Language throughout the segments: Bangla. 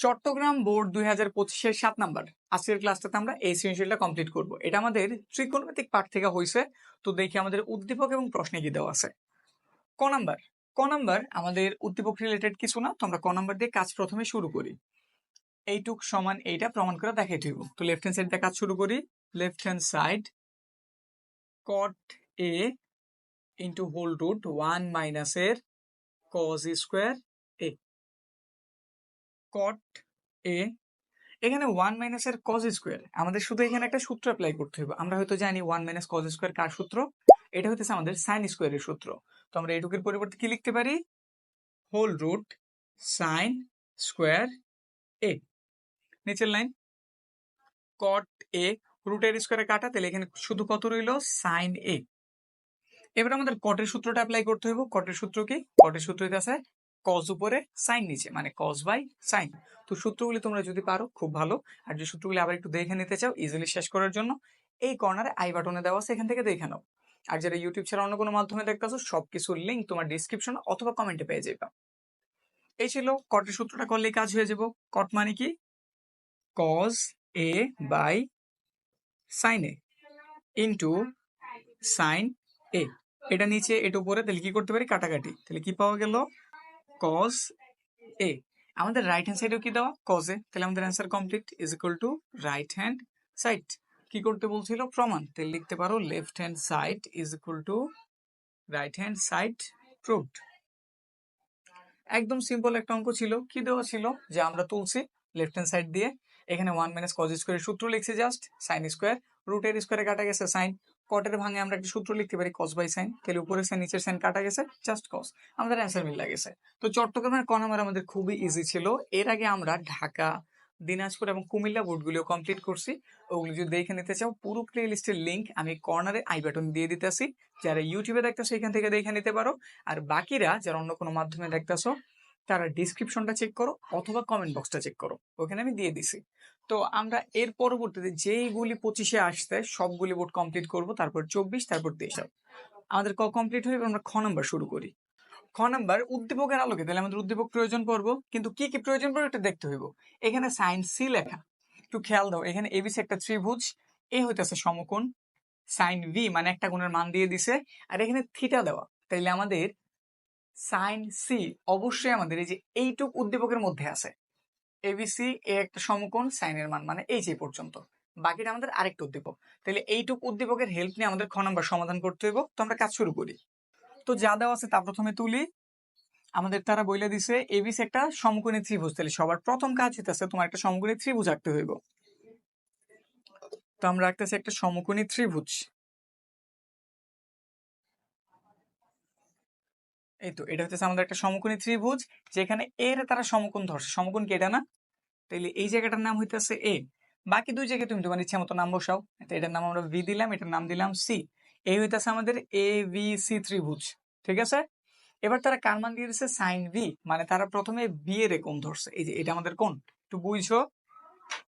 চট্টগ্রাম বোর্ড দুই হাজার পঁচিশের সাত নাম্বার। আজকের ক্লাসটাতে আমরা এই সৃজনশীলটা কমপ্লিট করব। এটা আমাদের ত্রিকোণমিতিক পাঠ থেকে হয়েছে তো দেখি আমাদের উদ্দীপক এবং প্রশ্নে কি দেওয়া আছে। ক নাম্বার। ক নাম্বার আমাদের উদ্দীপক রিলেটেড কিছু না, তো আমরা ক নাম্বার দিয়ে কাজ প্রথমে শুরু করি। এইটুক সমান এইটা প্রমাণ করে দেখাই দিব তো লেফট হ্যান্ড সাইড দিয়ে কাজ শুরু করি। Left hand side cot A into whole root one মাইনাসের কজ স্কোয়ার কট এ এখানে ওয়ান মাইনাসের কজ স্কোয়ার আমাদের শুধু এখানে একটা সূত্র অ্যাপ্লাই করতে হবে। আমরা হয়তো জানি ওয়ান মাইনাস কজ স্কোয়ার কার সূত্র? এটা হচ্ছে আমাদের সাইন স্কোয়ারের সূত্র। তো আমরা এটুকের পরিবর্তে কি লিখতে পারি? Whole root sine square A নিচের লাইন। কট এ রুটের স্কোয়ারে কাটা, তাহলে এখানে শুধু কত রইল? সাইন এ এবার আমাদের কটের সূত্রটা অ্যাপ্লাই করতে হইব। কটের সূত্র কি? কটের সূত্র আছে কজ উপরে সাইন নিচে মানে কজ বাই সাইন তো সূত্রগুলি তোমরা যদি পারো, খুব ভালো। আর যে সূত্রগুলি আবার একটু দেখে নিতে চাও ইজিলি শেষ করার জন্য, এই কর্নারে আই বাটনে দেওয়া এখান থেকে দেখে নাও। আর যারা ইউটিউব ছাড়া অন্য কোনো মাধ্যমে দেখতেছো সব কিছুর লিঙ্ক তোমার ডিসক্রিপশন অথবা কমেন্টে পেয়ে যাবে এই ছিল কটের সূত্রটা করলেই কাজ হয়ে যাব। কট মানে কি? Cos A by sine A into sine A এটা নিচে, এটা উপরে, তাহলে কি করতে পারি? কাটাকাটি। তাহলে কি পাওয়া গেল? কজ এ আমাদের রাইট হ্যান্ড সাইডেও কি দেওয়া? কজে তাহলে আমাদের answer complete is equal to right hand side কি করতে বলছিল? প্রমাণ. তাহলে লিখতে পারো left hand side is equal to right hand side proved একদম সিম্পল একটা অঙ্ক ছিল। কি দেওয়া ছিল? যে আমরা তুলছি লেফট হ্যান্ড সাইড দিয়ে। এখানে ওয়ান মাইনাস কজ স্কোয়ারের সূত্র লিখছি জাস্ট সাইন স্কোয়ার রুটের স্কোয়ারে কাটা গেছে সাইন কটের ভাঙে আমরা একটা সূত্র লিখতে পারি কস বাই সাইন তাহলে উপরে সাইন নিচের সাইন কাটা গেছে জাস্ট কস আমাদের অ্যান্সার মিল গেছে। তো চট্টগ্রামের ক নাম্বার আমাদের খুবই ইজি ছিল। এর আগে আমরা ঢাকা, দিনাজপুর এবং কুমিল্লা বোর্ডগুলিও কমপ্লিট করছি। ওগুলো যদি দেখে নিতে চাও, পুরো প্লে লিস্টের লিঙ্ক আমি কর্নারে আই বাটন দিয়ে দিতেছি যারা ইউটিউবে দেখতেছো এখান থেকে দেখে নিতে পারো। আর বাকিরা, যারা অন্য কোনো মাধ্যমে দেখতেছো, তারা ডিসক্রিপশনটা চেক করো, অথবা কমেন্ট বক্সটা চেক করো। ওখানে আমি দিয়ে দিছি। তো আমরা এর পরবর্তীতে যেইগুলি পঁচিশে আসছে, সবগুলি বোর্ড কমপ্লিট করব, তারপর চব্বিশ, তারপর তেইশ। আমাদের ক কমপ্লিট হয়ে আমরা খ নাম্বার শুরু করি। খ নাম্বার উদ্দীপকের আলোকে, তাহলে আমাদের উদ্দীপক প্রয়োজন পড়ব, কিন্তু কি কি প্রয়োজন পড়বে এটা দেখতে হইব। এখানে সাইন সি লেখা। একটু খেয়াল দাও, এখানে এ এবিসি একটা ত্রিভুজ এ হইতেছে সমকোণ সাইন ভি মানে একটা গুণের মান দিয়ে দিছে, আর এখানে থিটা দেওয়া। তাইলে আমাদের সাইন সি অবশ্যই আমাদের এই যে এইটুক উদ্দীপকের মধ্যে আছে। এবিসি এ একটা সমকোণ সাইনের মান মানে এই যে পর্যন্ত। বাকিটা আমাদের আরেকটা উদ্দীপক। তাহলে এইটুক উদ্দীপকের হেল্প নিয়ে আমাদের খ নম্বর সমাধান করতে হইব। তো আমরা কাজ শুরু করি। তো যা দেওয়া আছে তা প্রথমে তুলি। আমাদের তারা বইলে দিছে এবিসি একটা সমকোণী ত্রিভুজ। তাহলে সবার প্রথম কাজ হইতেছে তোমার একটা সমকোণী ত্রিভুজ আঁকতে হইব। তো আমরা আঁকতেছি একটা সমকোণী ত্রিভুজ। এই তো, এটা হচ্ছে আমাদের একটা সমকোণী ত্রিভুজ, যেখানে এর তারা সমকোণ ধরছে। সমকোণ কি এটা না? তাইলে এই জায়গাটার নাম হইতেছে এ বাকি দুই জায়গায় তুমি তোমার ইচ্ছা মতো নাম বসাও। এটার নাম আমরা ভি দিলাম, এটার নাম দিলাম সি এই হইতেছে আমাদের এ ভি সি ত্রিভুজ। ঠিক আছে? এবার তারা কার মান দিয়ে সাইন ভি মানে তারা প্রথমে বি এর কোণ ধরছে। এই যে, এটা আমাদের কোণ। একটু বুঝছ?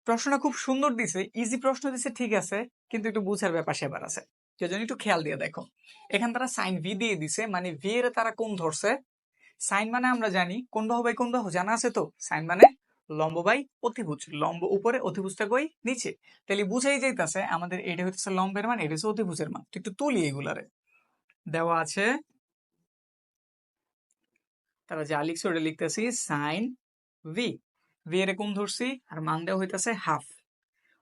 প্রশ্নটা খুব সুন্দর দিছে। ইজি প্রশ্ন দিছে, ঠিক আছে। কিন্তু একটু বুঝার ব্যাপার সেবার আছে। সেজন্য একটু খেয়াল দিয়ে দেখো। এখানে তারা সাইন ভি দিয়ে দিছে মানে ভি এর তারা কোন ধরছে। সাইন মানে আমরা জানি কোন বাহু বাই কোন বাহু, জানা আছে তো? সাইন মানে লম্ব বাই অতিভুজ, লম্ব উপরে অতিভুজটা কই? নিচে। তাহলে বুঝাই যাইতেছে আমাদের এটা হচ্ছে লম্বের মান, এটা হচ্ছে অতিভুজের মান। একটু তুলি এগুলারে। দেওয়া আছে, তারা যা লিখছে ওটা লিখতেছি সাইন ভি ভি এর কোন ধরছি, আর মান দেওয়া হইতেছে হাফ।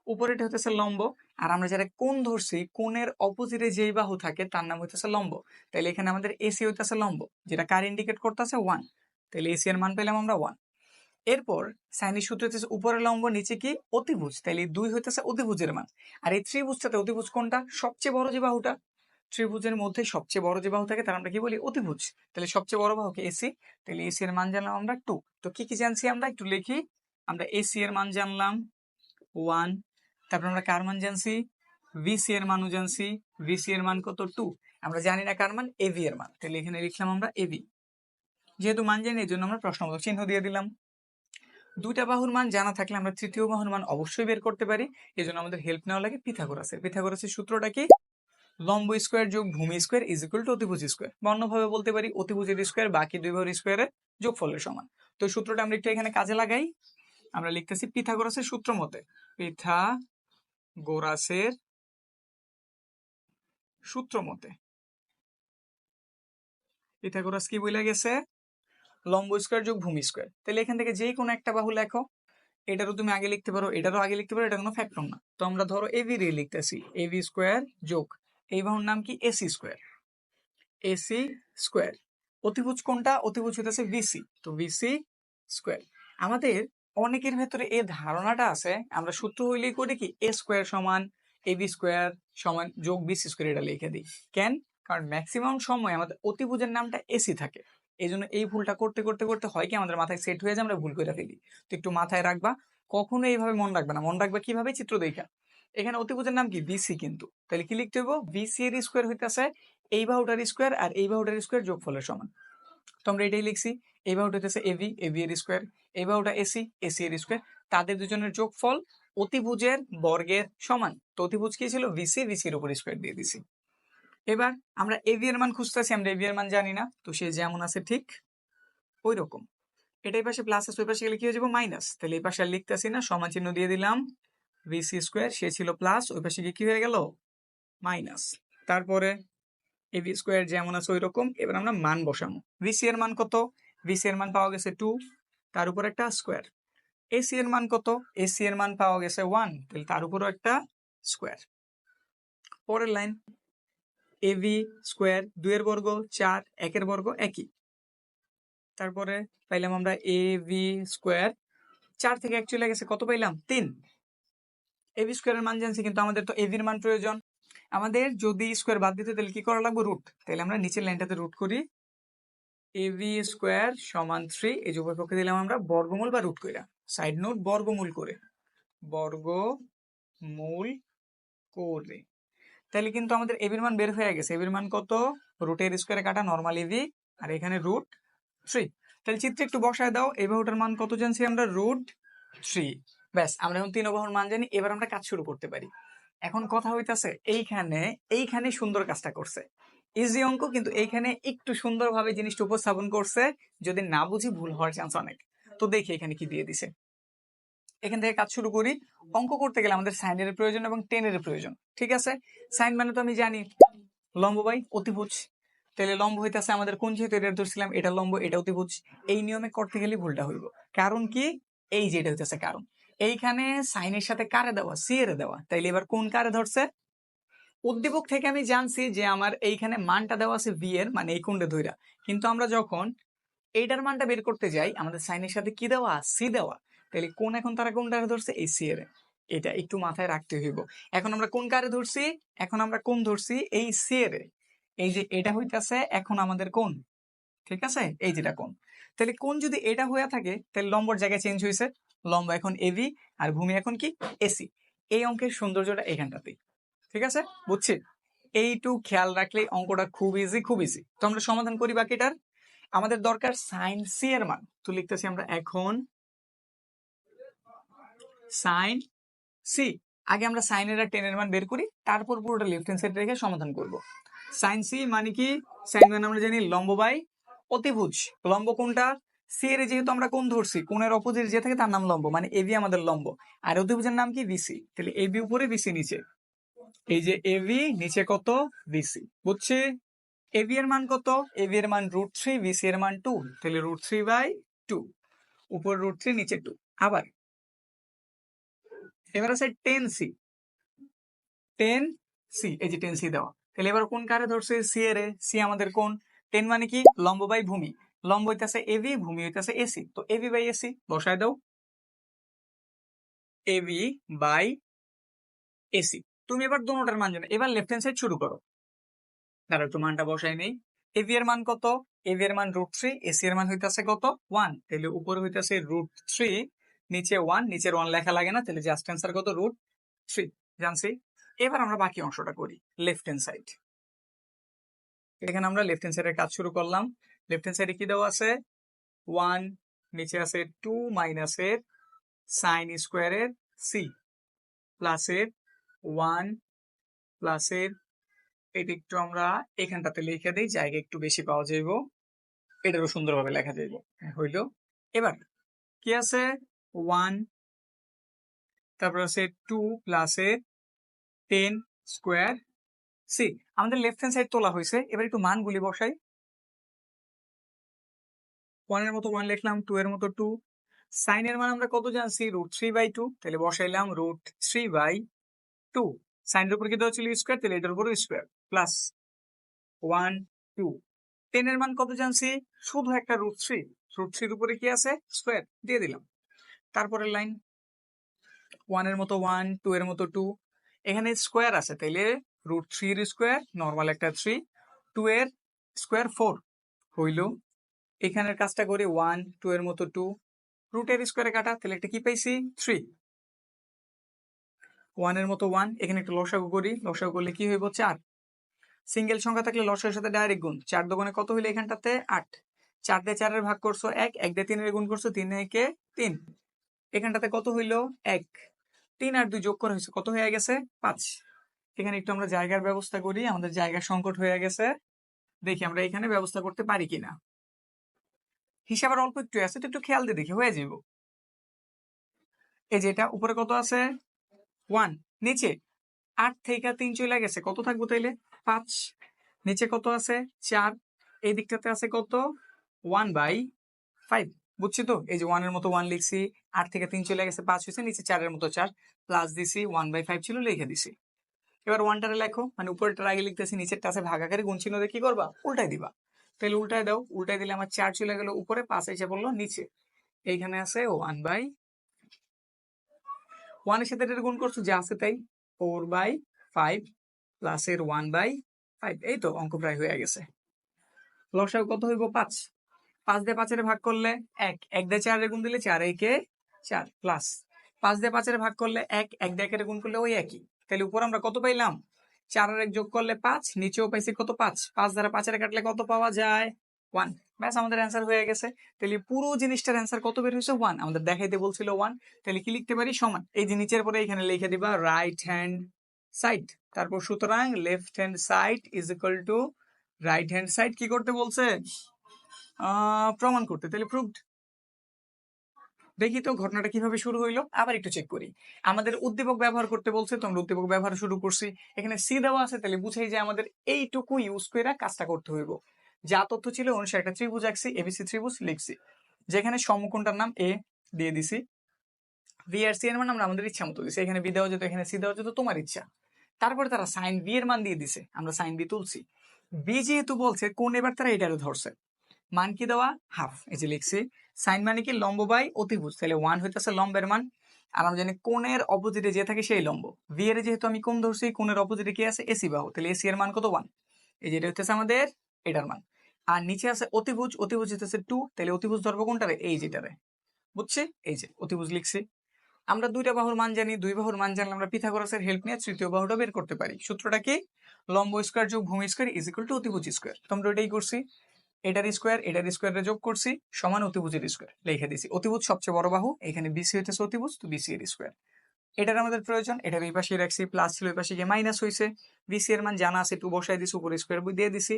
উপরেটা হইতেছে লম্ব আর আমরা যারা কোন ধরছি, কোণের অপোজিটে যেই বাহু থাকে, তার নাম হইতেছে লম্ব। তাহলে এখানে আমাদের এসি হইতেছে লম্ব, যেটা কার ইন্ডিকেট করতেছে? ওয়ান তাহলে এসি এর মান পেলাম আমরা ওয়ান এরপর সাইনির সূত্র হইতেছে উপরে লম্ব, নিচে কি? অতিভুজ। তাহলে দুই হইতেছে অতিভুজের মান। আর এই ত্রিভুজটাতে অতিভুজ কোনটা? সবচেয়ে বড় যে বাহুটা। ত্রিভুজের মধ্যে সবচেয়ে বড় যে বাহু থাকে, তার আমরা কি বলি? অতিভুজ। তাহলে সবচেয়ে বড় বাহুকে এসি তাহলে এসি এর মান জানলাম আমরা টু তো কি কি জানছি আমরা? একটু লিখি। আমরা এসি এর মান জানলাম ওয়ান তারপর আমরা কার মান জানছি ভিসি এর মানও জানছি। ভিসি এর মান কত? টু আমরা জানি না কার মান এভি এর মান। তাহলে এখানে লিখলাম আমরা এভি যেহেতু মান জানি এই জন্য আমরা প্রশ্নবোধক চিহ্ন দিয়ে দিলাম। দুইটা বাহুর মান জানা থাকলে আমরা তৃতীয় বাহুর মান অবশ্যই বের করতে পারি। এই জন্য আমাদের হেল্প নেওয়া লাগে পিথাগোরাসের। পিথাগোরাসের সূত্রটা কি? লম্ব স্কোয়ার যোগ ভূমি স্কোয়ার ইজ ইকুয়াল টু অতিভুজ স্কোয়ার বা অন্যভাবে বলতে পারি, অতিভুজের স্কোয়ার বাকি দুই বাহুর স্কোয়ারের যোগফলের সমান। তো সূত্রটা আমরা একটু এখানে কাজে লাগাই। আমরা লিখতেছি পিথাগোরাসের সূত্র মতে। পিথাগোরাসের সূত্র মতে। পিথাগোরাস কি বলে গেছে? লম্ব স্কোয়ার যোগ ভূমি স্কোয়ার। তাহলে এখান থেকে যে কোনো একটা বাহু লেখো। এটারও তুমি আগে লিখতে পারো, এটারও আগে লিখতে পারো এটা কোনো ফ্যাক্টর না। তো আমরা ধরো এভি রে লিখতেছি এভি স্কোয়ার যোগ। এই বাহুর নাম কি? এসি স্কোয়ার এসি স্কোয়ার অতিভুজ কোনটা? অতিভুজ হইতেছে ভিসি তো ভিসি স্কোয়ার আমাদের অনেকের ভেতরে এই ধারণাটা আছে। আমরা সূত্র হইলেই করে কি এ স্কোয়ার সমান এ বি স্কোয়ার সমান যোগ বিসি স্কোয়ার এটা লিখে দিই। কেন? কারণ ম্যাক্সিমাম সময় আমাদের অতিভুজের নামটা এসি থাকে। এই জন্য এই ভুলটা করতে করতে করতে হয় কি, আমাদের মাথায় সেট হয়ে যায়, আমরা ভুল করে ফেলি। তো একটু মাথায় রাখবা, কখনো এইভাবে মন রাখবে না। মন রাখবে কীভাবে? চিত্র দেখা। এখানে অতিভুজের নাম কি? বিসি কিন্তু। তাহলে কি লিখতে হইব? বিসি এর স্কোয়ার হইতেছে এই বাহুটার স্কোয়ার আর এই বাহুটার স্কোয়ার যোগফলের সমান। তো আমরা এটাই লিখছি। এই বাহুটা হইতেছে এবি এবি এর স্কোয়ার এই বাহুটা এসি এসি এর স্কোয়ার তাদের দুজনের যোগফল অতিভুজের বর্গের সমান। তো অতিভুজ কি ছিল? ভিসি ভিসির উপর স্কোয়ার দিয়ে দিছি। এবার আমরা এবি এর মান খুঁজতেছি, আমরা এবি এর মান জানি না। তো সে যেমন আছে ঠিক ওই রকম এটা এই পাশে প্লাস আছে, ওই পাশে গেলে কি হয়ে যাব? মাইনাস তাহলে এই পাশে আর লিখতেছি না, সমান চিহ্ন দিয়ে দিলাম। ভিসি স্কোয়ার সে ছিল প্লাস ওই পাশে গিয়ে কি হয়ে গেল? মাইনাস তারপরে এবি স্কোয়ার যেমন আছে ওই রকম এবার আমরা মান বসাবো। ভিসি এর মান কত? ভিসি এর মান পাওয়া গেছে টু তার উপর একটা স্কোয়ার এসি এর মান কত? এসি এর মান পাওয়া গেছে ওয়ান তাহলে তার উপরও একটা স্কোয়ার পরের লাইন এবি স্কোয়ার দুইয়ের বর্গ, চার একের বর্গ, একই। তারপরে পাইলাম আমরা এ ভি স্কোয়ার চার থেকে এক চলে গেছে, কত পাইলাম? তিন। এবি স্কোয়ারের মান জানছি, কিন্তু আমাদের তো এভির মান প্রয়োজন। আমাদের যদি স্কোয়ার বাদ দিতে, তাহলে কি করা লাগবে? রুট তাহলে আমরা নিচের লাইনটাতে রুট করি। এবি স্কোয়ার সমান থ্রি এই যে উভয় পক্ষে দিলাম আমরা, বর্গমূল বা রুট কইরা। সাইড নোট বর্গমূল করে। বর্গ বর্গমূল করে। তাহলে কিন্তু আমাদের এবির মান বের হয়ে গেছে। এবির মান কত? রুটের স্কোয়ারে কাটা নর্মাল এবি আর এখানে রুট থ্রি তাহলে চিত্রে একটু বসায় দাও, এই বাহুটার মান কত জানছি আমরা? রুট থ্রি ব্যাস, আমরা এখন তিন বাহুর মান জানি, এবার আমরা কাজ শুরু করতে পারি। এখন কথা হইতাছে, এইখানে এইখানে সুন্দর কাজটা করছে। ইজি অঙ্ক, কিন্তু এইখানে একটু সুন্দরভাবে জিনিসটা উপস্থাপন করছে, যদি না বুঝি ভুল হওয়ার চান্স অনেক। তো দেখি এখানে কি দিয়ে দিছে। এখান থেকে কাজ শুরু করি। অঙ্ক করতে গেলে আমাদের সাইনের প্রয়োজন এবং টেনের প্রয়োজন, ঠিক আছে? সাইন মানে তো আমি জানি, লম্ব বাই অতিভুজ। তাহলে লম্ব হইতেছে আমাদের কোন যেহেতু এটা ধরছিলাম, এটা লম্ব, এটা অতিভুজ। এই নিয়মে করতে গেলে ভুলটা হইব। কারণ কি? এই যে এটা হইতেছে কারণ। এইখানে সাইনের সাথে কারে দেওয়া? সি এর দেওয়া। তাইলে এবার কোন কারে ধরছে? উদ্দীপক থেকে আমি জানছি যে আমার এইখানে মানটা দেওয়া আছে ভি এর মানে এই কুণ্ডে ধইরা। কিন্তু আমরা যখন এইটার মানটা বের করতে যাই, আমাদের সাইনের সাথে কি দেওয়া? সি দেওয়া। তাহলে কোন এখন তারা কোনটা ধরছে? এই সি এর। এটা একটু মাথায় রাখতে হইব। এখন আমরা কোন কারে ধরছি? এখন আমরা কোন ধরছি? এই সি এর। এই যে এটা হইতাছে এখন আমাদের কোন? ঠিক আছে? এই যেটা কোন। তাহলে কোন যদি এটা হয়ে থাকে তাহলে লম্বর জায়গায় চেঞ্জ হয়েছে লম্ব এখন এবি আর ভূমি এখন কি? এসি এই অঙ্কের সৌন্দর্যটা এখানটাতেই। ঠিক আছে? বুঝছি? এইটু খেয়াল রাখলে অঙ্কটা খুব ইজি খুব ইজি তো আমরা সমাধান করি বাকিটার। আমাদের দরকার সাইন সি এর মান। তো লিখতেছি আমরা এখন সাইন সি আগে আমরা সাইনের আর টেনের মান বের করি, তারপর পুরোটা লেফট হ্যান্ড সাইড রেখে সমাধান করব। সাইন সি মানে কি? সাইন মানে আমরা জানি লম্ব বাই অতিভুজ। লম্ব কোনটা? সি এর যেহেতু আমরা কোন ধরছি, কোণের অপোজিট যে থাকে তার নাম লম্ব মানে এবি আমাদের লম্ব। আর অতিভুজের নাম কি? বিসি তাহলে এবি উপরে বিসি নিচে। এই যে এবি নিচে কত? বিসি বুঝছি? এবি এর মান কত? এবি এর মান রুট থ্রি বিসি এর মান টু তাহলে রুট থ্রি বাই টু উপর রুট থ্রি নিচে টু আবার। এবার আছে টেন সি টেন সি এই যে টেন সি দেওয়া। তাহলে এবার কোন কারে ধরছে? সি এর সি আমাদের কোন? টেন মানে কি? লম্ব বাই ভূমি। লম্ব হইতেছে এবি ভূমি হইতেছে এসি তো এবি বাই এসি বসায় দাও। এবি বাই এসি তুমি এবার দোনোটার মান জানো। এবার লেফট হ্যান্ড সাইড শুরু করো। দাঁড়া একটু মানটা বসাই নেই। এবি এর মান কত? এবি এর মান রুট থ্রি এসি এর মান হইতেছে কত? ওয়ান তাহলে উপরে হইতেছে রুট থ্রি নিচে ওয়ান নিচের ওয়ান লেখা লাগে না। তাহলে জাস্ট অ্যান্সার কত? রুট থ্রি জানছি? এবার আমরা বাকি অংশটা করি লেফট হ্যান্ড সাইড এখানে আমরা লেফট হ্যান্ড সাইডের কাজ শুরু করলাম। লেফট হ্যান্ড সাইডে কি দেওয়া আছে? ওয়ান নিচে আছে টু মাইনাসের সাইন স্কোয়ারের সি প্লাসের ওয়ান প্লাসের এটা একটু আমরা এখানটাতে লিখে দিই, জায়গা একটু বেশি পাওয়া যাইব। এটারও সুন্দরভাবে লেখা যাইব। হইল। এবার, কি আছে? ওয়ান তারপর আছে টু প্লাসে টেন স্কোয়ার সি আমাদের লেফট হ্যান্ড সাইড তোলা হয়েছে এবার একটু মানগুলি বসাই। ওয়ানের মতো ওয়ান লিখলাম টু এর মতো টু সাইনের মান আমরা কত জানছি? রুট থ্রি বাই টু তাহলে বসাইলাম রুট থ্রি বাই টু সাইনের উপর কি দেওয়া ছিল? স্কোয়ার তাহলে এটার উপর স্কোয়ার প্লাস ওয়ান টু টেনের মান কত জানছি? শুধু একটা রুট থ্রি রুট থ্রির উপরে কি আছে? স্কোয়ার দিয়ে দিলাম। তারপরের লাইন ওয়ানের মতো ওয়ান টু এর মতো টু এখানে স্কোয়ার আছে, তাইলে রুট থ্রি এর স্কোয়ার নর্মাল একটা থ্রি টু এর স্কোয়ার ফোর হইল। এখানের কাজটা করি ওয়ান টু এর মতো টু রুটের স্কোয়ারে কাটা, তাহলে একটা কি পাইছি? থ্রি ওয়ানের মতো ওয়ান এখানে একটা লসাগু করি। লসাগু করলে কি হইব? চার। সিঙ্গেল সংখ্যা থাকলে লসাগুর সাথে ডাইরেক্ট গুণ। চার দোকানে কত হইল এখানটাতে? আট। চার দিয়ে চারের ভাগ করছ এক এক দিয়ে তিনের গুণ করছ তিন, একে তিন। এখানটাতে কত হইল? এক। তিন আর দুই যোগ করা হয়েছে, কত হয়ে গেছে? পাঁচ। এখানে একটু আমরা জায়গার ব্যবস্থা করি, আমাদের জায়গার সংকট হয়ে গেছে। দেখি আমরা এখানে ব্যবস্থা করতে পারি কিনা। হিসাবের অল্প একটু আছে, তো একটু খেয়াল দিয়ে দেখি, হয়ে যাব এই যে এটা, উপরে কত আছে? ওয়ান নিচে। আট থেকে তিন চলে গেছে। কত থাকব তাইলে? পাঁচ। নিচে কত আছে? চার। এই দিকটাতে আছে কত? ওয়ান বাই ফাইভ বুঝছি তো? এই যে ওয়ানের মতো ওয়ান লিখছি। আট থেকে তিন চলে গেছে, পাঁচ হয়েছে, নিচে চারের মতো চার। প্লাস দিছি ওয়ান বাই ফাইভ ছিল, লিখে দিছি। এবার ওয়ানটারে লেখো। মানে উপরেরটার আগে লিখতেছি, নিচেরটা আছে ভাগাকারে গুণ চিহ্ন কি করবা? উল্টাই দিবা। তাহলে উল্টায় দাও। উল্টাই দিলে আমার চার চলে গেল উপরে, পাঁচ এসে পড়ল নিচে। এইখানে আছে ওয়ান বাই ওয়ানের সাথে এটা গুণ করছ, যা আছে তাই ফোর বাই ফাইভ প্লাস এর ওয়ান বাই ফাইভ এই তো অঙ্ক প্রায় হয়ে গেছে। লসাগু কত হইব? পাঁচ। পাঁচ দিয়ে পাঁচের ভাগ করলে এক। এক দিয়ে চারের গুণ দিলে চার, একে চার প্লাস পাঁচ দিয়ে পাঁচের ভাগ করলে এক এক দিয়ে একের গুণ করলে ওই একই। তাহলে উপর আমরা কত পাইলাম? চার এক যোগ করলে পাঁচ, নিচেও পাইছি কত? পাঁচ। পাঁচ দ্বারা পাঁচের কাটলে কত পাওয়া যায়? ওয়ান ব্যাস আমাদের অ্যান্সার হয়ে গেছে। তাহলে পুরো জিনিসটার অ্যান্সার কত বের হয়েছে? ওয়ান আমাদের দেখাইতে বলছিল ওয়ান তাহলে কি লিখতে পারি? সমান। এই যে নিচের পরে এখানে লিখে দিবা রাইট হ্যান্ড সাইড তারপর সুতরাং left hand side is equal to right hand side কি করতে বলছে? প্রমাণ করতে। তাহলে প্রুভড দেখি তো ঘটনাটা কীভাবে শুরু হইল। আবার একটু চেক করি। আমাদের উদ্দীপক ব্যবহার করতে বলছে, তো আমরা উদ্দীপক ব্যবহার শুরু করছি। এখানে সি দেওয়া আছে, তাহলে বুঝাই যে আমাদের এইটুকু ইউজ করে কাজটা করতে হইব। যা তথ্য ছিল অনুসারে একটা ত্রিভুজ আঁকছি এবিসি ত্রিভুজ লিখছি। যেখানে সমকোণটার নাম এ দিয়ে দিছি। ভি আর সি এর মান আমরা আমাদের ইচ্ছা মতো দিছি। এখানে বি দেওয়া যেত, এখানে সি দেওয়া যেত, তোমার ইচ্ছা। তারপরে তারা সাইন বি এর মান দিয়ে দিছে। আমরা সাইন বি তুলছি। বি যেহেতু বলছে, কোন এবার তারা এটারে ধরছে। মান কি দেওয়া? হাফ এই যে লিখছি। সাইন মানে কি? লম্ব বাই অতিভুজ। তাহলে ওয়ান হইতেছে লম্বের মান। আর আমরা জানি কোণের অপোজিটে যে থাকে সেই লম্ব। ভি এর যেহেতু আমি কোণ ধরছি, কোণের অপোজিটে কি আছে? এসি বাহু। তাহলে এসি এর মান কত? ওয়ান এই যে এটা হইতেছে আমাদের এটার মান। আর নিচে আছে অতিভুজ অতিভুজ হইতেছে টু তাহলে অতিভুজ ধরবো কোনটারে? এই যেটারে। বুঝছি? এই যে, অতিভুজ লিখছি। আমরা দুইটা বাহুর মান জানি, দুই বাহুর মান জানলে আমরা পিথাগোরাসের হেল্প নিয়ে তৃতীয় বাহুটা বের করতে পারি। সূত্রটা কি? লম্ব স্কোয়ার যোগ ভূমি স্কোয়ার ইজ ইকুয়াল টু অতিভুজ স্কোয়ার তোমরা এটাই করছি। এটার স্কোয়ার এটার স্কোয়ারে যোগ করছি, সমান অতিভুজের স্কোয়ার লিখে দিছি, অতিভুজ সবচেয়ে বড় বাহু, এখানে বিসি হইতেছে অতিভুজ, তো বিসি এর স্কোয়ার এটার আমাদের প্রয়োজন এটার এই পাশে রাখছি প্লাস ছিল এই পাশে গিয়ে মাইনাস হয়েছে বিসি এর মান জানা আছে টু বসাই দিছি উপরে স্কোয়ার দিয়ে দিছি।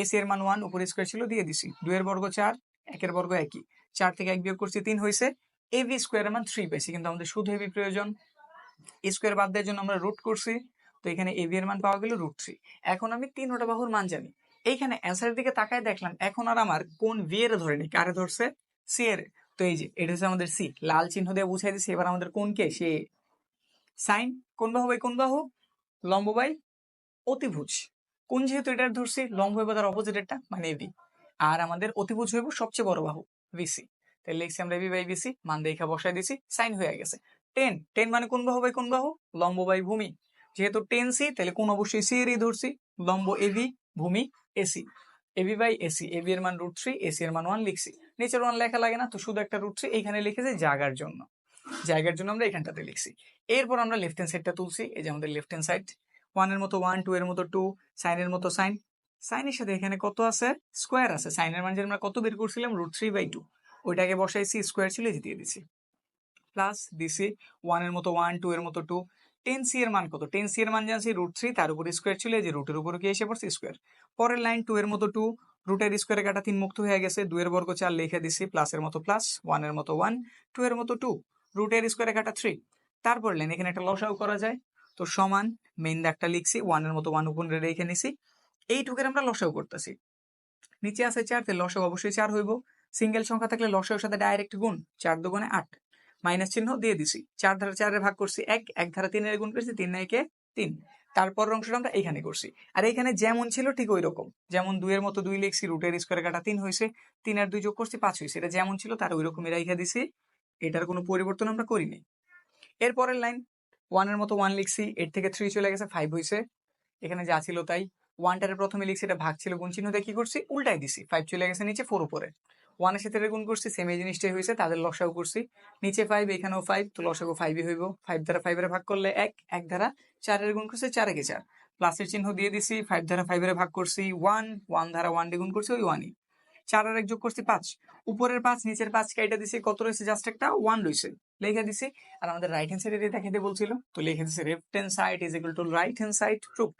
এসি এর মান ওয়ান উপরে স্কোয়ার ছিল, দিয়ে দিছি। দুইয়ের বর্গ চার, একের বর্গ একই। চার থেকে এক বিয়োগ করছি তিন হয়েছে। এবি স্কোয়ারের মান থ্রি পাইছি কিন্তু আমাদের শুধু এবি প্রয়োজন। স্কোয়ার বাদ দেওয়ার জন্য আমরা রুট করছি, তো এখানে এবি এর মান পাওয়া গেল রুট থ্রি এখন আমি তিনটা বাহুর মান জানি। এইখানে অ্যান্সারের দিকে তাকায় দেখলাম, এখন আর আমার কোন ভি এর ধরেনি, কারে ধরছে? সি এর। তো এই যে, এটা হচ্ছে আমাদের সি লাল চিহ্ন দিয়ে বুঝাই দিছি, এবার আমাদের কোন কে? সে সাইন, কোন বাহু বাই কোন বাহু? লম্ব বাই অতিভুজ। কোন যেহেতু এটার ধরছি লম্ব হইব তার অপোজিটেরটা মানে এবি আর আমাদের অতিভুজ হইব সবচেয়ে বড় বাহু বিসি তাহলে লিখছি আমরা এবি বাই বিসি মান দেখা বসাই দিছি সাইন হয়ে গেছে। টেন টেন মানে কোন বাহু বাই কোন বাহু? লম্ব বাই ভূমি। যেহেতু টেন সি তাহলে কোন অবশ্যই সি এরই ধরছি, লম্ব এবি ভূমি AC AB by AC AB এর মান রুট থ্রি এসি এর মান ওয়ান লিখছি। নিচের ওয়ান লেখা লাগে না, তো শুধু একটা রুট থ্রি এখানে লিখেছে জায়গার জন্য। জায়গার জন্য আমরা এখানটাতে লিখছি। এরপর আমরা লেফট হ্যান্ড সাইডটা তুলছি, এই যে আমাদের লেফট হ্যান্ড সাইড ওয়ানের মতো ওয়ান, টু এর মতো টু সাইনের মতো সাইন। সাইনের সাথে এখানে কত আছে? স্কোয়ার আছে। সাইনের মান আমরা কত বের করছিলাম? Root three by two. ওইটাকে বসাইছি, স্কোয়ার ছিল এই যে দিয়ে দিছি। প্লাস দিছি ওয়ানের মতো ওয়ান, টু এর মতো টু। টেন সি এর মান কত? টেন সি এর মান জানছি রুট থ্রি, তার উপর স্কোয়ার ছিল যে রুটের উপর কি এসে পড়ছে? স্কোয়ার। পরের লাইন টু এর মতো টু, রুটের স্কোয়ারে কাটা তিন মুক্ত হয়ে গেছে। দুয়ের বর্গ চার লিখে দিছি প্লাসের মতো প্লাস, ওয়ানের মতো ওয়ান, টু এর মতো টু, রুটের স্কোয়ারে কাটা থ্রি। তারপর লেন এখানে একটা লসাও করা যায়। তো সমান মেইন দাগটা লিখছি ওয়ানের মতো ওয়ান উপরে রেখে নিছি। এইটুকের আমরা লসাও করতেছি। নিচে আছে চার, তাহলে লসাও অবশ্যই চার হইব। সিঙ্গেল সংখ্যা থাকলে লসাওর সাথে ডাইরেক্ট গুণ, চার দুগুণে আট। মাইনাস চিহ্ন দিয়ে দিছি। চার ধারা চারে ভাগ করছি এক এক ধারা তিনের গুণ করছি, তিন একে তিন। তারপর অংশটা আমরা এখানে করছি। আর এখানে যেমন ছিল ঠিক ওই রকম যেমন দুইয়ের মতো দুই লিখছি রুটের স্কোয়ার কাটা তিন হয়েছে তিন আর দুই যোগ করছি পাঁচ হয়েছে এটা যেমন ছিল, তার ওই রকমই রাইখা দিছি। এটার কোনো পরিবর্তন আমরা করিনি। এরপরের লাইন ওয়ানের মতো ওয়ান লিখছি এর থেকে থ্রি চলে গেছে ফাইভ হয়েছে এখানে যা ছিল তাই। ওয়ানটারে প্রথমে লিখছি, এটা ভাগ ছিল গুণ চিহ্ন দিয়ে কি করছি? উল্টাই দিছি। ফাইভ চলে গেছে নিচে ফোর উপরে। ওয়ানের সাথে গুণ করছি সেম এই জিনিসটাই হয়েছে তাদের লসাও করছি। নিচে ফাইভ এখানেও ফাইভ তো লসাগু ফাইভই হইব। ফাইভ দ্বারা ফাইভের ভাগ করলে এক এক দ্বারা চারের গুণ করছে, চারে কে চার। প্লাসের চিহ্ন দিয়ে দিছি ফাইভ দ্বারা ফাইভের ভাগ করছি ওয়ান ওয়ান দ্বারা ওয়ান ডে গুণ করছি, ওই ওয়ানই চার আর এক যোগ করছি, পাঁচ। উপরের পাঁচ, নিচের পাঁচ কাইটা দিছি, কত রয়েছে? জাস্ট একটা ওয়ান রয়েছে। লিখে দিছি। আর আমাদের রাইট হ্যান্ড সাইডে দেখাতে বলছিল তো লিখে দিছি left hand side is equal to right hand side proof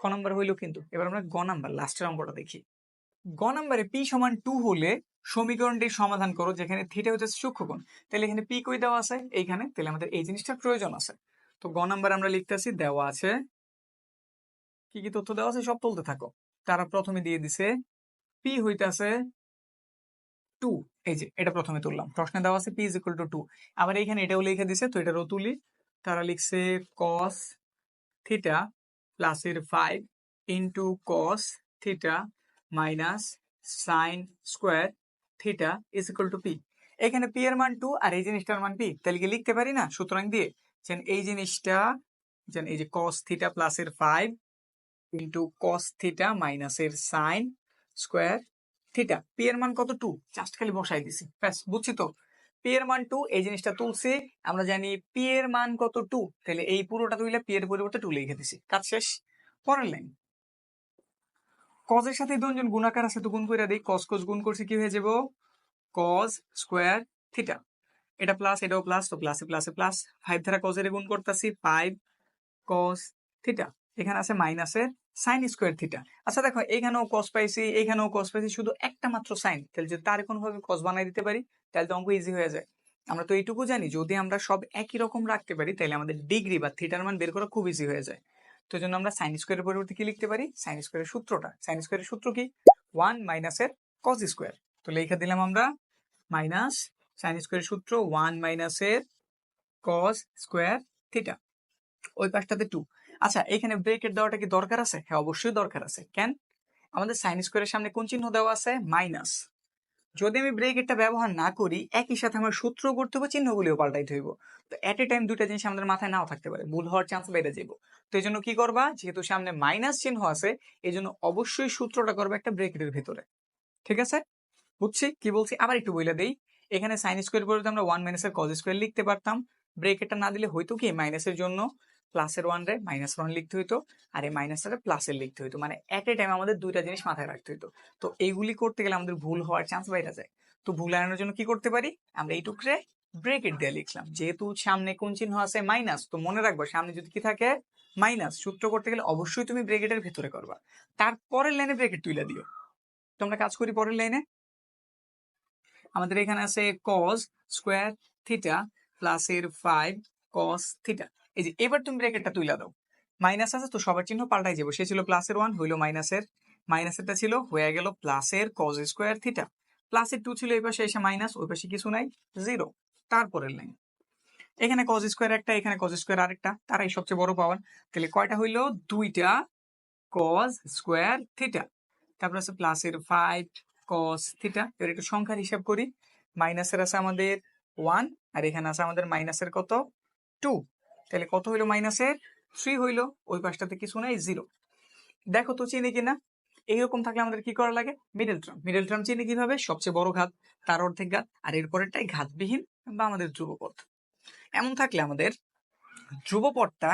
ক নাম্বার হইল কিন্তু, এবার আমরা গ নাম্বার লাস্টের অঙ্কটা দেখি। গ নাম্বারে পি সমান টু হলে সমীকরণটি সমাধান করো, যেখানে থিটা হচ্ছে সূক্ষ্মকোণ। তাহলে এখানে পি কই দেওয়া আছে? এইখানে। তাহলে আমাদের এই জিনিসটার প্রয়োজন আছে। তো গ নাম্বার আমরা লিখতেছি, দেওয়া আছে। কি কি তথ্য দেওয়া আছে সব তুলতে থাকো। তারা প্রথমে দিয়ে দিছে পি হইতাছে টু, এই যে এটা প্রথমে তুললাম। প্রশ্নে দেওয়া আছে P is equal to two আবার এখানে এটাও লিখে দিছে, তো এটারও তুলি। তারা লিখছে কস থিটা প্লাসের five into cos theta minus sine square theta is equal to P এখানে পি এর মান টু আর এই জিনিসটার মান পি তাহলে কি লিখতে পারি না? সুতরাং দিয়ে যেন এই জিনিসটা, যেন এই যে কস থিটা প্লাসের ফাইভ ইন্টু কস থিটা মাইনাসের সাইন স্কোয়ার থিটা পি এর মান কত টু জাস্ট খালি বসাই দিছি। ব্যাস, বুঝছি তো? পি এর মান টু এই জিনিসটা তুলছি। আমরা জানি পি এর মান কত টু তাহলে এই পুরোটা তুইলে পি এর পরিবর্তে টু লিখে দিছি। কাজ শেষ। পরের লাইন কজের সাথে দুজন গুণাকার আছে, তো গুণ করে দিই। কস কস গুণ করছি কি হয়ে যাব? কজ স্কোয়ার থিটা এটা প্লাস এটাও প্লাস তো প্লাসে প্লাসে প্লাস ফাইভ ধারা কজের গুণ করতেছি ফাইভ কস থিটা এখানে আছে মাইনাসের সাইন স্কোয়ার থিটা আচ্ছা দেখো এখানেও কস পাইছি এখানেও কস পাইছি, শুধু একটা মাত্র সাইন তাহলে যদি তার কোনোভাবে কস বানাই দিতে পারি, তাহলে তো অঙ্ক ইজি হয়ে যায়। আমরা তো এইটুকু জানি, যদি আমরা সব একই রকম রাখতে পারি, তাহলে আমাদের ডিগ্রি বা থিটার মান বের করা খুব ইজি হয়ে যায়। তো জন্য আমরা সাইন স্কোয়ারের পরিবর্তে কি লিখতে পারি? সাইন স্কোয়ারের সূত্রটা। সাইন স্কোয়ারের সূত্র কি? ওয়ান মাইনাসের কস স্কোয়ার তো লেখা দিলাম আমরা মাইনাস সাইন স্কোয়ারের সূত্র ওয়ান মাইনাসের কস স্কোয়ার থিটা ওই পাশটাতে টু আচ্ছা এখানে ব্রেকেট দেওয়াটা কি দরকার আছে? হ্যাঁ অবশ্যই দরকার আছে। কেন? আমাদের সাইন স্কোয়ারের সামনে কোন চিহ্ন দেওয়া আছে? মাইনাস যদি আমি ব্রেকেটটা ব্যবহার না করি, একই সাথে আমার সূত্র করতে হবে চিহ্নগুলিও পাল্টাইতে হইব। তো এট এ টাইম দুইটা জিনিস আমাদের মাথায় নাও থাকতে পারে। ভুল হওয়ার চান্স বেড়ে যাব তো এই জন্য কি করবা? যেহেতু সামনে মাইনাস চিহ্ন আছে এই জন্য অবশ্যই সূত্রটা করবে একটা ব্রেকেটের ভিতরে। ঠিক আছে? বুঝছি? কি বলছি? আবার একটু বলে দেই। এখানে সাইন স্কোয়ার পরিবর্তে আমরা ওয়ান মাইনাসের কজ স্কোয়ার লিখতে পারতাম। ব্রেকেটটা না দিলে হয়তো কি? মাইনাসের জন্য। প্লাসের ওয়ান রে মাইনাস ওয়ান লিখতে হইতো আর এই মাইনাসটা প্লাসের লিখতে হইতো। মানে এট এ টাইম আমাদের দুইটা জিনিস মাথায় রাখতে হইতো। তো এইগুলি করতে গেলে আমাদের ভুল হওয়ার চান্স বাইরে যায়। তো ভুল এড়ানোর জন্য কি করতে পারি? আমরা এইটুকরে ব্রেকেট দিয়ে লিখলাম। যেহেতু সামনে কোন চিহ্ন আছে মাইনাস তো মনে রাখব সামনে যদি কি থাকে মাইনাস সূত্র করতে গেলে অবশ্যই তুমি ব্রেকেটের ভেতরে করবা। তারপরের লাইনে ব্রেকেট তুলে দিও। তো আমরা কাজ করি পরের লাইনে আমাদের এখানে আছে কজ স্কোয়ার থিটা প্লাসের ফাইভ কস থিটা এই যে, এবার তুমি ব্রেকেটটা তুলে দাও। মাইনাস আছে তো সবার চিহ্ন পাল্টাই যাব। সে ছিল প্লাসের ওয়ান হইল মাইনাসের মাইনাসেরটা ছিল, হয়ে গেল প্লাসের কজ স্কোয়ার থিটা প্লাসের টু ছিল এই পাশে এসে মাইনাস ওই পাশে কিছু নাই জিরো তারপরের লাইন এখানে কজ স্কোয়ার একটা, এখানে কজ স্কোয়ার আরেকটা। তারাই সবচেয়ে বড় পাওয়ার তাহলে কয়টা হইল? দুইটা কজ স্কোয়ার থিটা তারপর আছে প্লাসের ফাইভ কজ থিটা এবার একটু সংখ্যার হিসাব করি। মাইনাসের আছে আমাদের ওয়ান আর এখানে আছে আমাদের মাইনাসের কত? টু তাহলে কত হইল মাইনাসের থ্রি হইল, ওই পাশটাতে কিছু নাই জিরো দেখো তো চিনি কিনা? এইরকম থাকলে আমাদের কি করা লাগে? মিডল টার্ম মিডল টার্ম চিনি কীভাবে? সবচেয়ে বড় ঘাত, তার অর্ধেক ঘাত, আর এরপরেরটাই ঘাতবিহীন বা আমাদের ধ্রুবপথ। এমন থাকলে আমাদের ধ্রুবপথটা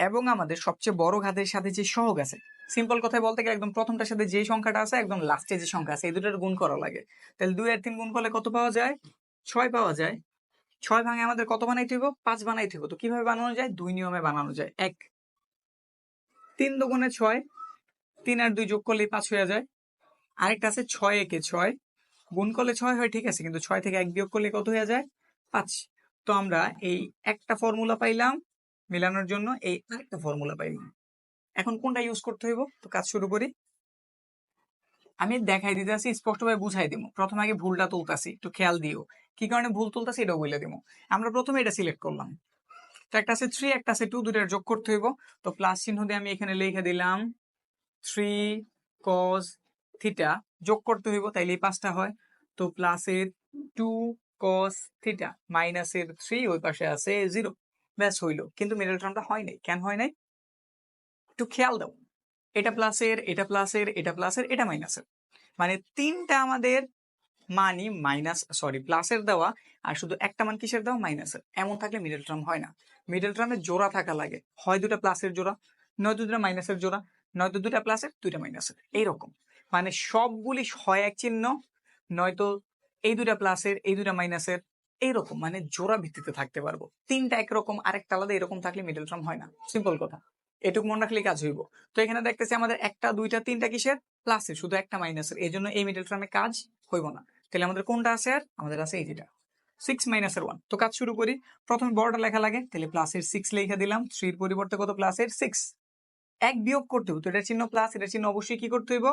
এবং আমাদের সবচেয়ে বড় ঘাতের সাথে যে সহগ আছে সিম্পল কথায় বলতে গেলে একদম প্রথমটার সাথে যে সংখ্যাটা আছে, একদম লাস্টে যে সংখ্যা আছে, এই দুটোর গুণ করা লাগে। তাহলে দুই আর তিন গুণ করলে কত পাওয়া যায়? ছয় পাওয়া যায়। ছয় ভাঙে আমাদের কত বানাইতে হইব? পাঁচ বানাইতে হইব। তো কীভাবে বানানো যায়? দুই নিয়মে বানানো যায়। এক, তিন দুগুণে ছয়, তিন আর দুই যোগ করলেই পাঁচ হয়ে যায়। আরেকটা আছে ছয় একে ছয়। গুণ করলে ছয় হয়, ঠিক আছে, কিন্তু ছয় থেকে এক বিয়োগ করলে কত হয়ে যায়? পাঁচ। তো আমরা এই একটা ফর্মুলা পাইলাম মেলানোর জন্য এই আরেকটা ফর্মুলা পাইলাম। এখন কোনটা ইউজ করতে হইব? তো কাজ শুরু করি। আমি দেখাই দিতে আসি স্পষ্টভাবে বুঝাই দিব প্রথমে আগে ভুলটা তুলতাছি, একটু খেয়াল দিও। কি কারণে ভুল তুলতাছি এটাও বলে দিব আমরা প্রথমে এটা সিলেক্ট করলাম। তো একটা আছে থ্রি একটা আছে টু দুটার যোগ করতে হইব। তো প্লাস চিহ্ন দিয়ে আমি এখানে লিখে দিলাম থ্রি কজ থিটা যোগ করতে হইব, তাইলে এই পাঁচটা হয়। তো প্লাসের টু কস থিটা মাইনাসের থ্রি ওই পাশে আছে জিরো ব্যাস হইল। কিন্তু মিডল টার্মটা হয় নাই। কেন হয় নাই? একটু খেয়াল দাও। এটা প্লাসের এটা প্লাসের এটা প্লাসের এটা মাইনাসের মানে তিনটা আমাদের মানই মাইনাস সরি প্লাসের দেওয়া আর শুধু একটা মান কিসের দেওয়া? মাইনাসের এমন থাকলে মিডল টার্ম হয় না। মিডল টার্মে জোড়া থাকা লাগে। হয় দুটা প্লাসের জোড়া নয়তো দুটা মাইনাসের জোড়া নয়তো দুটা প্লাসের দুইটা মাইনাসের এইরকম। মানে সবগুলি হয় এক চিহ্ন নয়তো এই দুটা প্লাসের এই দুটা মাইনাসের এইরকম। মানে জোড়া ভিত্তিতে থাকতে পারব। তিনটা একরকম, আরেকটা আলাদা, এরকম থাকলে মিডল টার্ম হয় না। সিম্পল কথা। এটুকু মনে রাখলে কাজ হইব। তো এখানে দেখতেছি আমাদের একটা, দুইটা, তিনটা কিসের? প্লাসের, শুধু একটা মাইনাসের। এই জন্য এই মিডল টার্মে কাজ হইব না। তাহলে আমাদের কোনটা আছে আর? আমাদের আছে এই যেটা। সিক্স মাইনাসের ওয়ান তো কাজ শুরু করি। প্রথমে বড়টা লেখা লাগে। তাহলে প্লাসের সিক্স লিখে দিলাম। থ্রির পরিবর্তে কত প্লাসের? সিক্স এক বিয়োগ করতে হবে তো এটার চিহ্ন প্লাস এটার চিহ্ন অবশ্যই কি করতে হইব?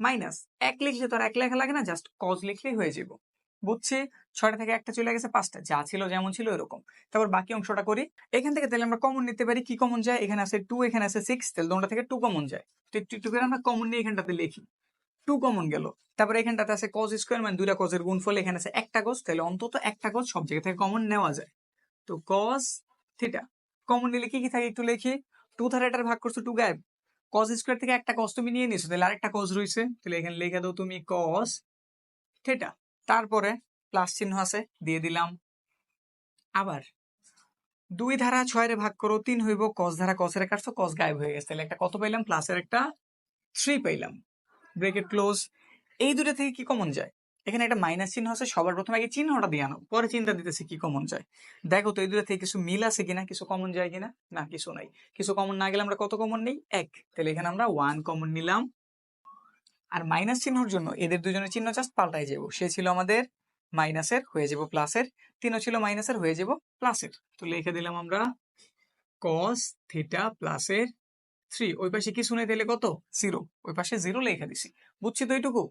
মাইনাস এক লিখলে তো আর এক লেখা লাগে না জাস্ট কজ লিখলেই হয়ে যাব বুঝছি? ছয়টা থেকে একটা চলে গেছে, পাঁচটা, যা ছিল যেমন ছিল এরকম। তারপর বাকি অংশটা করি। এখান থেকে তাহলে আমরা কমন নিতে পারি, কি কমন যায়? এখানে আছে টু এখানে আছে সিক্স তাহলে দুটা থেকে টু কমন যায়। তো একটু একটু করে আমরা কমন নিয়ে এখানটাতে লিখি। টু কমন গেল। তারপরে এখানটাতে আছে কজ স্কোয়ার মানে দুইটা কজের গুণফল, এখানে আছে একটা কজ তাহলে অন্তত একটা কজ সব জায়গা থেকে কমন নেওয়া যায়। তো কজ থিটা কমন নিলে কি কি থাকে একটু লিখি? টু থার এটার ভাগ করছ টু গায়েব। কজ স্কোয়ার থেকে একটা কজ তুমি নিয়ে নিছো তাহলে আরেকটা কজ রয়েছে। তাহলে এখানে লিখে দাও তুমি কজ থিটা তারপরে প্লাস চিহ্ন আছে, দিয়ে দিলাম। আবার দুই ধারা ছয় রে ভাগ করো, তিন হইব কস ধারা কসের কাটছো কস গায়েব হয়ে গেছে। তাহলে একটা কত পাইলাম? প্লাসের একটা থ্রি পাইলাম। ব্রেকেট ক্লোজ এই দুটো থেকে কি কমন যায়? এখানে একটা মাইনাস চিহ্ন আছে, সবার প্রথমে আগে চিহ্নটা দিয়ে আনো, পরে চিন্তা দিতেছে কি কমন যায়। দেখো তো এই দুটো থেকে কিছু মিল আছে কিনা, কিছু কমন যায় কিনা? না, কিছু নাই। কিছু কমন না গেলে আমরা কত কমন নেই? এক। তাহলে এখানে আমরা ওয়ান কমন নিলাম। আর মাইনাস চিহ্নর জন্য, এদের দুজনের চিহ্ন জাস্ট পাল্টাই যাব। সে ছিল আমাদের মাইনাসের হয়ে যাব প্লাসের। তিনও ছিল মাইনাসের, হয়ে যাব প্লাসের। তো লিখে দিলাম আমরা কস থিটা প্লাসের থ্রি ওই পাশে কি শুনে দিলে কত? জিরো ওই পাশে জিরো লিখে দিছি। বুঝছি তো এইটুকু?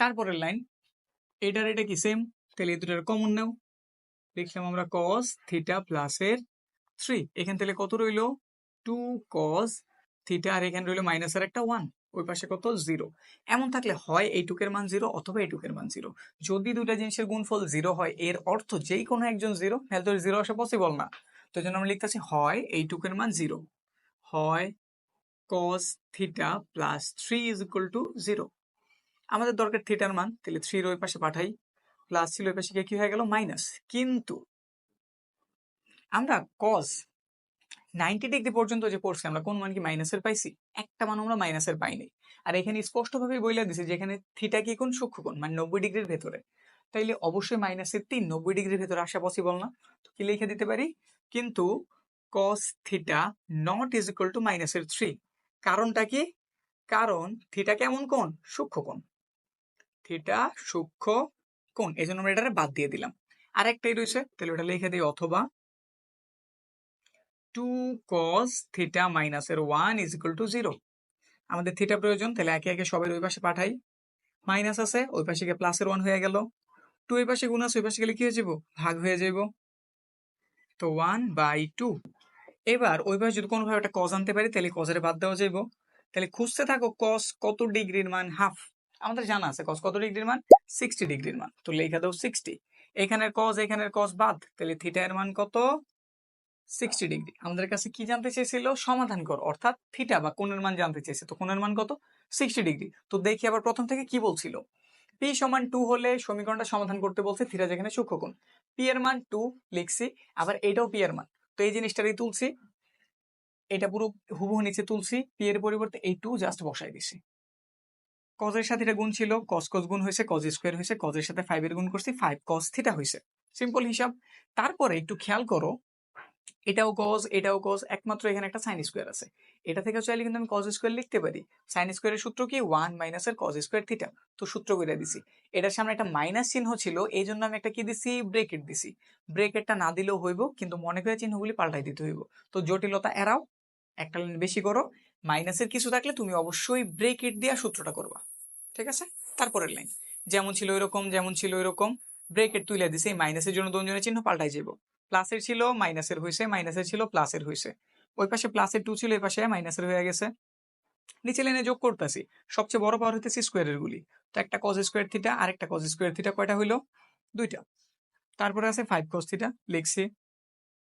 তারপরের লাইন এটার এটা কি সেম তাহলে এই দুটার কমন নাও। লিখলাম আমরা কস থিটা প্লাসের থ্রি এখান থেকে কত রইল? টু কস থিটা আর এখানে রইল মাইনাসের একটা ওয়ান ওই পাশে কত? জিরো এমন থাকলে হয় এইটুকের মান জিরো অথবা এইটুকের মান জিরো যদি দুটা জিনিসের গুণফল জিরো হয়, এর অর্থ যেই কোনো একজন জিরো তাহলে তো জিরো আসা পসিবল না। তো জন্য আমরা লিখতেছি হয় এইটুকের মান জিরো হয় cos theta plus three is equal to zero আমাদের দরকার থিটার মান, তাহলে থ্রির ওই পাশে পাঠাই। প্লাস ছিল ওই পাশে গিয়ে কি হয়ে গেল? মাইনাস কিন্তু আমরা কস নাইনটি ডিগ্রি পর্যন্ত যে পড়ছি, আমরা কোন মান কি মাইনাসের পাইছি? একটা মান আমরা মাইনাসের পাইনি। আর এখানে স্পষ্টভাবে বইলে দিছে যে এখানে থিটা কি কোন সূক্ষ্ম কোণ মানে নব্বই ডিগ্রির ভেতরে। তাইলে অবশ্যই মাইনাসের তিন, নব্বই ডিগ্রির ভেতরে আসা পসিবল না। তো কি লিখে দিতে পারি? কিন্তু cos theta not is equal to মাইনাসের থ্রি কারণটা কি? কারণ থিটা কেমন কোণ? সূক্ষ্ম কোণ। থিটা সূক্ষ্ম কোণ এই জন্য আমরা এটা বাদ দিয়ে দিলাম। আরেকটাই রয়েছে তাহলে ওটা লিখে দিই অথবা টু কস থিটা মাইনাসের one is equal to zero আমাদের থিটা প্রয়োজন, তাহলে একে একে সবের ওই পাশে পাঠাই। মাইনাস আছে, ওই পাশে গিয়ে প্লাসের ওয়ান হয়ে গেল। টু ওই পাশে গুণ আছে, ওই পাশে গেলে কি হয়ে যাব? ভাগ হয়ে যাব তো ওয়ান বাই টু এবার ওই পাশে যদি কোনোভাবে একটা কজ আনতে পারি, তাহলে কজের বাদ দেওয়া যাইব। তাহলে খুঁজতে থাকো কস কত ডিগ্রির মান? হাফ আমাদের জানা আছে কস কত ডিগ্রির মান? সিক্সটি ডিগ্রির মান। তো লেখা দাও সিক্সটি এখানের কজ এখানের কজ বাদ। তাহলে থিটা এর মান কত? সিক্সটি ডিগ্রি আমাদের কাছে কি জানতে চেয়েছিল? সমাধান কর। অর্থাৎ থিটা বা কোণের মান জানতে চেয়েছে। তো কোণের মান কত? সিক্সটি ডিগ্রি তো দেখি আবার প্রথম থেকে কি বলছিল? পি সমান টু হলে সমীকরণটা সমাধান করতে বলছে থিটা যেখানে সূক্ষ্মকোণ পি এর মান টু লিখছি, আবার এটাও পি এর মান। তো এই জিনিসটারই তুলছি। এটা পুরো হুবহু নিচে তুলছি। পি এর পরিবর্তে এই টু জাস্ট বসাই দিছি। কজের সাথে এটা গুণ ছিল। কস কস গুণ হয়েছে কজ স্কোয়ার হয়েছে। কজের সাথে ফাইভ এর গুণ করছি ফাইভ কস থিটা হয়েছে। সিম্পল হিসাব। তারপরে একটু খেয়াল করো এটাও কজ এটাও কজ একমাত্র এখানে একটা সাইন স্কোয়ার আছে। এটা থেকে চাইলে কিন্তু আমি কজ স্কোয়ার লিখতে পারি। সাইন স্কোয়ারের সূত্র কি? ওয়ান মাইনাস এর কজ স্কোয়ার থিটা তো সূত্র করে দিছি। এটার সামনে একটা মাইনাস চিহ্ন ছিল এই জন্য আমি একটা কি দিছি? ব্রেকেট দিছি। ব্রেকেটটা না দিলেও হইব, কিন্তু মনে করে চিহ্নগুলি পাল্টাই দিতে হইব। তো জটিলতা এড়াও, একটা লাইন বেশি করো। মাইনাসের কিছু থাকলে তুমি অবশ্যই ব্রেকেট দিয়ে সূত্রটা করবা। ঠিক আছে? তারপরের লাইন যেমন ছিল এরকম, যেমন ছিল এরকম ব্রেকেট তুলে দিছে, এই মাইনাসের জন্য দুজনের চিহ্ন পাল্টাই যাব প্লাসের ছিল, মাইনাসের হয়েছে মাইনাসের ছিল, প্লাসের হয়েছে ওই পাশে প্লাসের টু ছিল, এই পাশে মাইনাসের হয়ে গেছে। নিচে লাইনে যোগ করতেছি। সবচেয়ে বড় পাওয়ার হইতেছে স্কোয়ারের গুলি। তো একটা কজ স্কোয়ার থিটা আর একটা কজ স্কোয়ার থিটা কয়টা হইল? দুইটা। তারপরে আছে ফাইভ কজ থিটা লিখছি।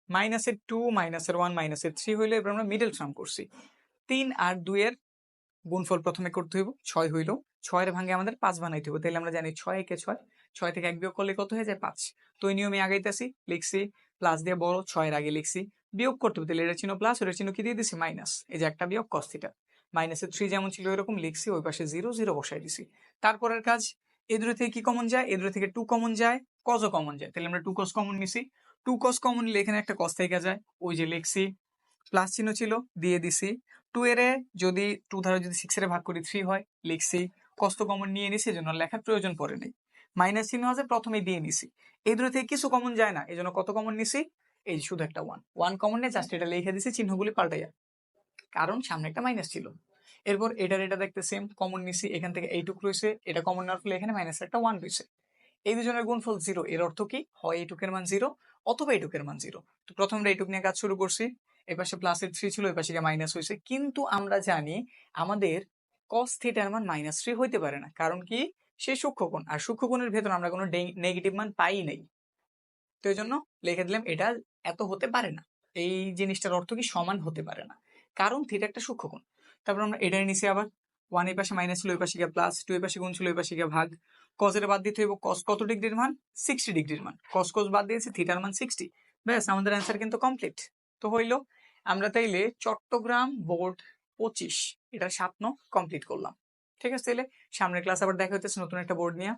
মাইনাসের টু মাইনাসের ওয়ান মাইনাসের থ্রি হইল, এবার আমরা মিডল সাম করছি। তিন আর দুইয়ের গুণফল প্রথমে করতে হইব, ছয় হইল। ছয়ের ভাঙে আমাদের পাঁচ বানাইতে হবে তাহলে আমরা জানি ছয় একে ছয় ছয় থেকে এক বিয়োগ করলে কত হয়ে যায়? পাঁচ। তো এই নিয়মে আগাইতেছি, লিখছি প্লাস দিয়ে বড় ছয়ের আগে লিখছি। বিয়োগ করতে হবে, তাহলে এটা চিহ্ন প্লাস ওটার চিহ্ন কি দিয়ে দিছি মাইনাস এই যে একটা বিয়োগ কস্তিটা মাইনাসের থ্রি যেমন ছিল এরকম লিখছি, ওই পাশে জিরো জিরো বসাই দিছি। তারপরের কাজ, এদুরে থেকে কি কমন যায়? এদুরে থেকে টু কমন যায় কজও কমন যায়। তাহলে আমরা টু কস কমন নিছি। টু কস কমন নিলে এখানে একটা কস থেকে যায়। ওই যে লিখছি প্লাস চিহ্ন ছিল, দিয়ে দিছি। টু এর যদি টু ধারা যদি সিক্স এর ভাগ করি থ্রি হয়, লিখছি কষ্ট কমন নিয়ে নিছি, এজন্য লেখার প্রয়োজন পড়ে নেই। মাইনাস চিহ্ন আছে, প্রথমেই দিয়ে নিছি। এই দুটো থেকে কিছু কমন যায় না এই জন্য কত কমন নিছি? এই শুধু একটা ওয়ান ওয়ান কমন নিয়ে জাস্ট এটা লিখে দিছি, চিহ্নগুলি পাল্টাইয়া কারণ সামনে একটা মাইনাস ছিল। এরপর এটার এটা দেখতে সেম কমন নিছি, এখান থেকে এইটুক রয়েছে, এটা কমন নেওয়ার ফলে এখানে মাইনাস একটা ওয়ান রয়েছে। এই দুজনের গুণফল জিরো এর অর্থ কি? হয় এইটুকের মান জিরো অথবা এইটুকের মান জিরো তো প্রথম আমরা এইটুক নিয়ে কাজ শুরু করছি এই পাশে প্লাসের থ্রি ছিল এই পাশে মাইনাস হয়েছে। কিন্তু আমরা জানি আমাদের কস থিটার মান মাইনাস থ্রি হইতে পারে না। কারণ কি? সে সূক্ষ্মকোণ, আর সূক্ষ্মকোণের ভেতর আমরা কোনো নেগেটিভ মান পাই নাই। তো এই জন্য লিখে দিলাম এটা এত হতে পারে না। এই জিনিসটার অর্থ কি সমান হতে পারে না। কারণ থিটা একটা সূক্ষ্মকোণ। তারপর আমরা এটাই নিছি আবার ওয়ান এই পাশে মাইনাস ছিল ওই পাশে গিয়ে প্লাস টু এই পাশে গুণ ছিল, ওই পাশে গিয়ে ভাগ। কজের বাদ দিতে হইব কস কত ডিগ্রির মান? সিক্সটি ডিগ্রির মান। কস কস বাদ দিয়েছি থিটার মান সিক্সটি ব্যাস, আমাদের অ্যান্সার কিন্তু কমপ্লিট তো হইল, আমরা তাইলে চট্টগ্রাম বোর্ড পঁচিশ, এটার সাত ন কমপ্লিট করলাম। ঠিক আছে তাহলে সামনের ক্লাস আবার দেখা হইতেছে নতুন একটা বোর্ড নিয়ে।